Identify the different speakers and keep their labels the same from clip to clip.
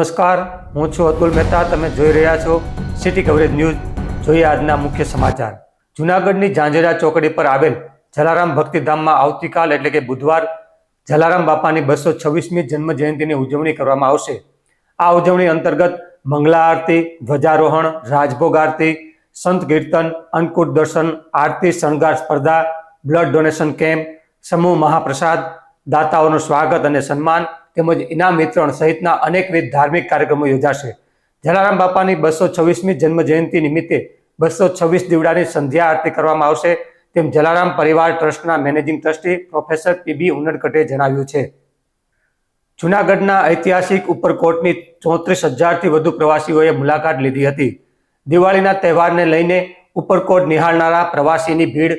Speaker 1: નમસ્કાર, હું છું અતુલ મહેતા, તમે જોઈ રહ્યા છો સિટી કવરેજ ન્યૂઝ. જોઈએ આજના મુખ્ય સમાચાર. જુનાગઢની ઝાંઝરા ચોકડી પર આવેલ જલારામ ભક્તિધામમાં આવતીકાલ એટલે કે બુધવાર જલારામ બાપાની બસો છવ્વીસમી જન્મ જયંતિની ઉજવણી કરવામાં આવશે. આ ઉજવણી અંતર્ગત મંગલા આરતી, ધ્વજારોહણ, રાજભોગ આરતી, સંત કીર્તન અન્નકૂટ દર્શન, આરતી, શણગાર સ્પર્ધા, બ્લડ ડોનેશન કેમ્પ, સમૂહ મહાપ્રસાદ, દાતાઓનું સ્વાગત અને સન્માન તેમજ ઇનામ વિતરણ સહિતના અનેકવિધ ધાર્મિક કાર્યક્રમો યોજાશે. જલારામ બાપાની બસો છવ્વીસમી જન્મ જયંતિ નિમિત્તે બસો છવ્વીસ દીવડાની સંધ્યા આરતી કરવામાં આવશે. તેમ જલારામ પરિવાર ટ્રસ્ટના મેનેજિંગ ટ્રસ્ટી પ્રોફેસર પીબી ઉનડકટે જણાવ્યું છે. જૂનાગઢના ઐતિહાસિક ઉપરકોટની ચોત્રીસ હજારથી વધુ પ્રવાસીઓએ મુલાકાત લીધી હતી. દિવાળીના તહેવારને લઈને ઉપરકોટ નિહાળનારા પ્રવાસીની ભીડ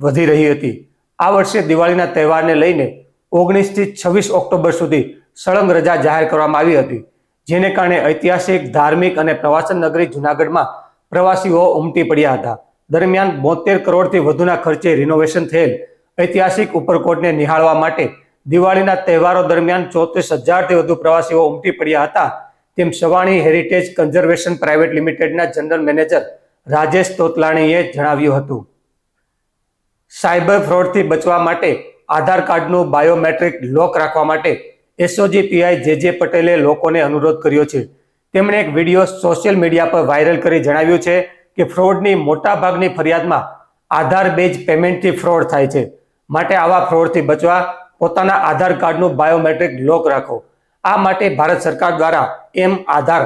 Speaker 1: વધી રહી હતી. આ વર્ષે દિવાળીના તહેવારને લઈને ઓગણીસથી છવ્વીસ ઓક્ટોબર સુધી સળંગ રજા જાહેર કરવામાં આવી હતી, જેને કારણે ઐતિહાસિક, ધાર્મિક અને પ્રવાસન નગરી જૂનાગઢમાં પ્રવાસીઓ ઉમટી પડ્યા હતા. દરમિયાન બોતેર કરોડથી વધુના ખર્ચે રિનોવેશન થયેલ ઐતિહાસિક ઉપરકોટને નિહાળવા માટે દિવાળીના તહેવારો દરમિયાન ચોત્રીસ હજારથી વધુ પ્રવાસીઓ ઉમટી પડ્યા હતા. તેમ સવાણી હેરિટેજ કન્ઝર્વેશન પ્રાઇવેટ લિમિટેડના જનરલ મેનેજર રાજેશ તોતલાણીએ જણાવ્યું હતું. સાયબર ફ્રોડથી બચવા માટે આધાર કાર્ડનું બાયોમેટ્રિક લોક રાખવા માટે એસઓજી પીઆઈ જે જે પટેલે લોકોને અનુરોધ કર્યો છે. તેમણે એક વીડિયો સોશિયલ મીડિયા પર વાયરલ કરી જણાવ્યું છે કે ફ્રોડની મોટાભાગની ફરિયાદમાં આધાર બેઝ પેમેન્ટથી ફ્રોડ થાય છે. માટે આવા ફ્રોડથી બચવા પોતાના આધાર કાર્ડનું બાયોમેટ્રિક લોક રાખો. આ માટે ભારત સરકાર દ્વારા એમ આધાર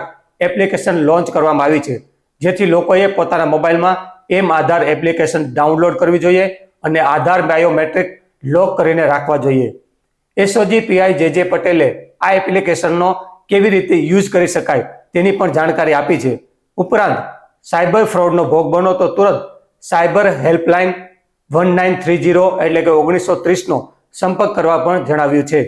Speaker 1: એપ્લિકેશન લોન્ચ કરવામાં આવી છે. જેથી લોકોએ પોતાના મોબાઈલમાં એમ આધાર એપ્લિકેશન ડાઉનલોડ કરવી જોઈએ અને આધાર બાયોમેટ્રિક લોક કરીને રાખવા જોઈએ. એસઓજી પીઆઈ જે જે પટેલે આ એપ્લિકેશનનો કેવી રીતે યુઝ કરી શકાય તેની પણ જાણકારી આપી છે. ઉપરાંત, સાયબર ફ્રોડનો ભોગ બનો તો તુરંત cyber helpline one nine three zero એટલે કે ઓગણીસો ત્રીસનો સંપર્ક કરવા પણ જણાવ્યું છે.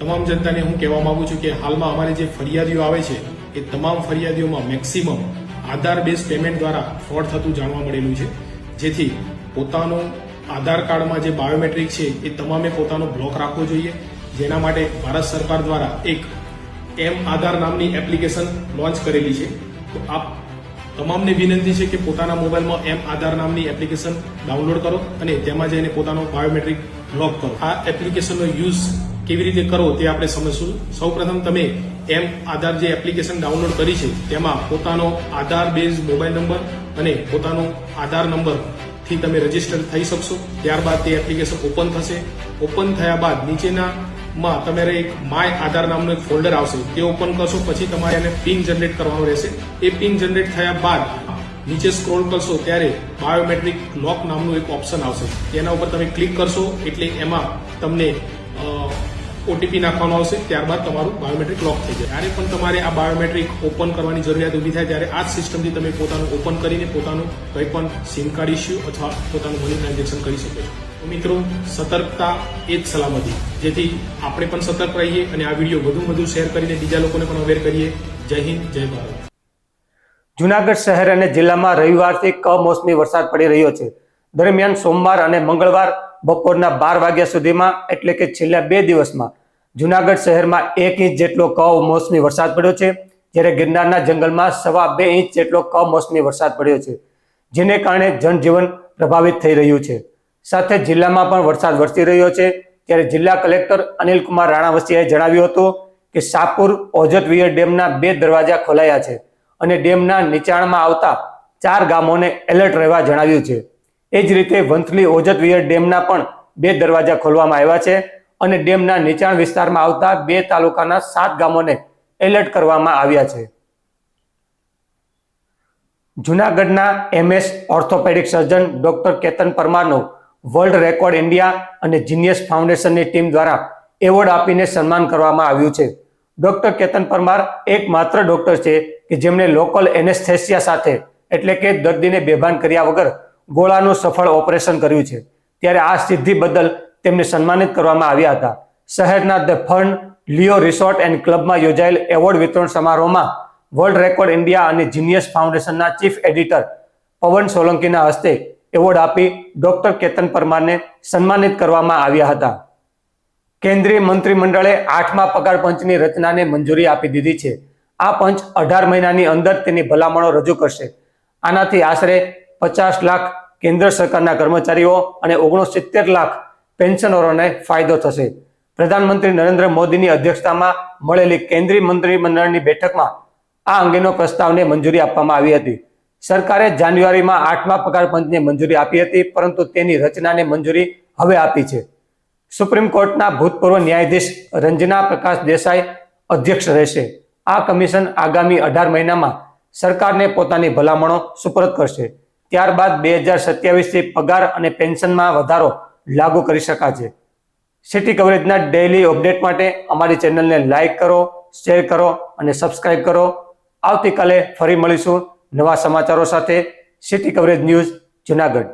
Speaker 2: તમામ જનતાને હું કહેવા માંગુ છું કે હાલમાં અમારી જે ફરિયાદીઓ આવે છે, એ તમામ ફરિયાદીઓમાં મેક્સિમમ આધાર બેઝ પેમેન્ટ દ્વારા ફ્રોડ થતું જાણવા મળેલું છે. જેથી પોતાનું આધાર કાર્ડમાં જે બાયોમેટ્રિક છે એ તમામે પોતાનો બ્લોક રાખવો જોઈએ. જેના માટે ભારત સરકાર દ્વારા એક એમ આધાર નામની એપ્લિકેશન લોન્ચ કરેલી છે. તો આપ તમામને વિનંતી છે કે પોતાના મોબાઈલમાં એમ આધાર નામની એપ્લિકેશન ડાઉનલોડ કરો અને તેમાં જઈને પોતાનો બાયોમેટ્રિક લોક કરો. આ એપ્લિકેશનનો યુઝ કેવી રીતે કરવો તે આપણે સમજશું. સૌપ્રથમ તમે એમ આધાર જે એપ્લિકેશન ડાઉનલોડ કરી છે, તેમાં પોતાનો આધાર બેઝ મોબાઈલ નંબર અને પોતાનો આધાર નંબર થી તમે રજિસ્ટર થઈ શકશો. ત્યારબાદ તે એપ્લિકેશન ઓપન થશે. ઓપન થયા બાદ નીચેના માં તમારે એક માય આધાર નામનું એક ફોલ્ડર આવશે. તે ઓપન કરશો, પછી તમારે એને પિન જનરેટ કરવાનો રહેશે. એ પિન જનરેટ થયા બાદ નીચે સ્ક્રોલ કરશો, ત્યારે બાયોમેટ્રિક લોક નામનું એક ઓપ્શન આવશે. તેના ઉપર તમે ક્લિક કરશો, એટલે એમાં તમને ઓટીપી નાખવાનો આવશે, ત્યારબાદ તમારું બાયોમેટ્રિક લોક થઈ જાય. ત્યારે પણ તમારે આ બાયોમેટ્રિક ઓપન કરવાની જરૂરિયાત ઊભી થાય, ત્યારે આ જ સિસ્ટમથી તમે પોતાનું ઓપન કરીને પોતાનું કંઈ પણ સિમ કાર્ડ ઇસ્યુ અથવા પોતાનું મની ટ્રાન્ઝેક્શન કરી શકો છો. મિત્રો, સતર્કતા એ જ સલામતી. જેથી આપણે પણ સતર્ક રહીએ અને આ વીડિયો વધુ વધુ શેર કરીને બીજા લોકોને પણ અવેર કરીએ. જય હિન્દ, જય ભારત.
Speaker 1: જુનાગઢ શહેર અને જિલ્લામાં રવિવારથી કમોસમી વરસાદ પડી રહ્યો છે. દરમિયાન સોમવાર અને મંગળવાર બપોરના બાર વાગ્યા સુધીમાં, એટલે કે છેલ્લા બે દિવસમાં, જુનાગઢ શહેરમાં એક ઇંચ જેટલો કમોસમી વરસાદ પડ્યો છે, જ્યારે ગિરનારના જંગલમાં સવા બે ઇંચ જેટલો કમોસમી વરસાદ પડ્યો છે, જેને કારણે જનજીવન પ્રભાવિત થઈ રહ્યું છે. સાથે જિલ્લામાં પણ વરસાદ વરસી રહ્યો છે, ત્યારે જિલ્લા કલેક્ટર અનિલકુમાર રાણાવસિયાએ જણાવ્યું હતું કે સાપુર ઓજતવિયર ડેમના બે દરવાજા ખોલાયા છે અને ડેમના નીચાણમાં આવતા ચાર ગામોને એલર્ટ રહેવા જણાવ્યું છે. એ જ રીતે વંથલી ઓજતવિયર ડેમના પણ બે દરવાજા ખોલવામાં આવ્યા છે અને ડેમના નીચાણ વિસ્તારમાં આવતા બે તાલુકાના સાત ગામોને એલર્ટ કરવામાં આવ્યા છે. જુનાગઢના MS orthopaedic surgeon doctor Ketan પરમારનો world record India અને જીનિયસ ફાઉન્ડેશનની ટીમ દ્વારા એવોર્ડ આપીને સન્માન કરવામાં આવ્યું છે. ડોક્ટર કેતન પરમાર એકમાત્ર ડોક્ટર છે કે જેમણે લોકલ એનેસ્થેસિયા સાથે, એટલે કે દર્દીને બેભાન કર્યા વગર ગોળાનું સફળ ઓપરેશન કર્યું છે. ત્યારે આ સિદ્ધિ બદલ તેમને સન્માનિત કરવામાં આવ્યા હતા. શહેરના the fun Leo resort and ક્લબમાં યોજાયેલ એવોર્ડ વિતરણ સમારોહમાં વર્લ્ડ રેકોર્ડ ઇન્ડિયા અને જીનિયસ ફાઉન્ડેશનના ચીફ એડિટર પવન સોલંકીના હસ્તે એવોર્ડ આપી ડોક્ટર કેતન પરમારને સન્માનિત કરવામાં આવ્યા હતા. કેન્દ્રીય મંત્રીમંડળે આઠમા પગાર પંચની રચનાને મંજૂરી આપી દીધી છે. આ પંચ અઢાર મહિનાની અંદર તેની ભલામણો રજૂ કરશે. આનાથી આશરે પચાસ લાખ કેન્દ્ર સરકારના કર્મચારીઓ અને ઓગણસિત્તેર લાખ પેન્શનરોને ફાયદો થશે. પ્રધાનમંત્રી નરેન્દ્ર મોદીની અધ્યક્ષતામાં મળેલી કેન્દ્રીય મંત્રીમંડળની બેઠકમાં આ અંગેનો પ્રસ્તાવને મંજૂરી આપવામાં આવી હતી. સરકારે જાન્યુઆરીમાં આઠમા પગાર પંચને મંજૂરી આપી હતી, પરંતુ તેની રચનાને મંજૂરી હવે આપી છે. સુપ્રીમ કોર્ટના ભૂતપૂર્વ ન્યાયાધીશ રંજના પ્રકાશ દેસાઈ અધ્યક્ષ રહેશે. આ કમિશન આગામી અઢાર મહિનામાં સરકારને પોતાની ભલામણો સુપરત કરશે. ત્યારબાદ બે હજાર સત્યાવીસથી પગાર અને પેન્શનમાં વધારો લાગુ કરી શકાશે. સિટી કવરેજના ડેઇલી અપડેટ માટે અમારી ચેનલને લાઇક કરો શેર કરો અને સબસ્ક્રાઇબ કરો. આવતીકાલે ફરી મળીશું નવા સમાચારો સાથે. City coverage news Junagadh.